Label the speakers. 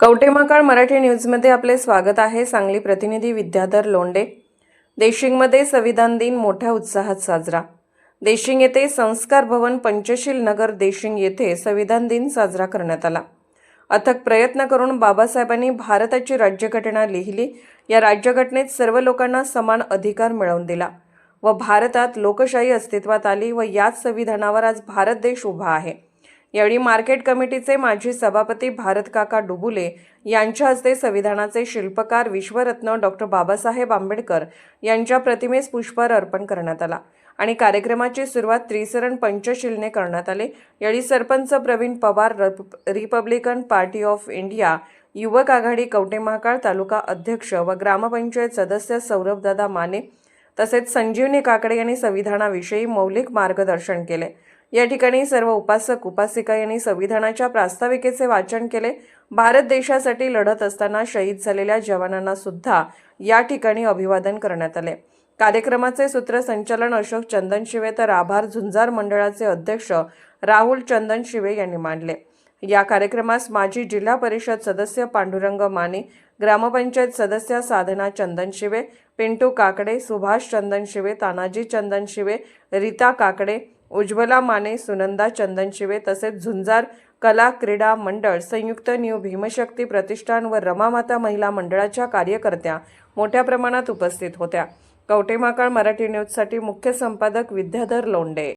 Speaker 1: कवटेमाकाळ मराठी न्यूजमध्ये आपले स्वागत आहे. सांगली प्रतिनिधी विद्याधर लोंडे. देशिंगमध्ये संविधान दिन मोठ्या उत्साहात साजरा. देशिंग येथे संस्कार भवन पंचशील नगर देशिंग येथे संविधान दिन साजरा करण्यात आला. अथक प्रयत्न करून बाबासाहेबांनी भारताची राज्यघटना लिहिली. या राज्यघटनेत सर्व लोकांना समान अधिकार मिळवून दिला व भारतात लोकशाही अस्तित्वात आली व याच संविधानावर आज भारत देश उभा आहे. यावेळी मार्केट कमिटीचे माजी सभापती भारतकाका डुबुले यांच्या हस्ते संविधानाचे शिल्पकार विश्वरत्न डॉक्टर बाबासाहेब आंबेडकर यांच्या प्रतिमेस पुष्पहार अर्पण करण्यात आला. आणि कार्यक्रमाची सुरुवात त्रिसरण पंचशीलने करण्यात आले. यावेळी sarpanch Pravin Pawar Republican party of India युवक आघाडी कवटे महाकाळ तालुका अध्यक्ष व ग्रामपंचायत सदस्य सौरभदादा माने तसेच संजीवनी काकडे यांनी संविधानाविषयी मौलिक मार्गदर्शन केले. या ठिकाणी सर्व उपासक उपासिका यांनी संविधानाच्या प्रास्ताविकेचे वाचन केले. भारत देशासाठी लढत असताना शहीद झालेल्या जवानांना सुद्धा या ठिकाणी अभिवादन करण्यात आले. कार्यक्रमाचे सूत्रसंचालन अशोक चंदनशिवे तर आभार झुंजार मंडळाचे अध्यक्ष राहुल चंदनशिवे यांनी मांडले या कार्यक्रमास माजी जिल्हा परिषद सदस्य पांडुरंग माने ग्रामपंचायत सदस्य साधना चंदनशिवे पिंटू काकडे सुभाष चंदनशिवे तानाजी चंदनशिवे रीता काकडे उज्ज्वला माने सुनंदा चंदनशिवे तसेच झुंजार कला क्रीडा मंडळ संयुक्त न्यू भीमशक्ती प्रतिष्ठान व रमामाता महिला मंडळाच्या कार्यकर्त्या मोठ्या प्रमाणात उपस्थित होत्या. कवटेमाकाळ मराठी न्यूजसाठी मुख्य संपादक विद्याधर लोंडे